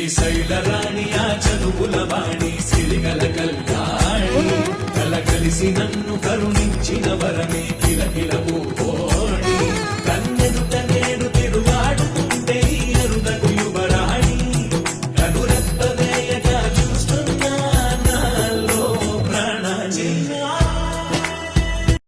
శ్రీశైల రాణి ఆ చదువుల వాణి సిరిగల కల్యాణి కల కలిసి నన్ను కరుణించిన వరమే కిల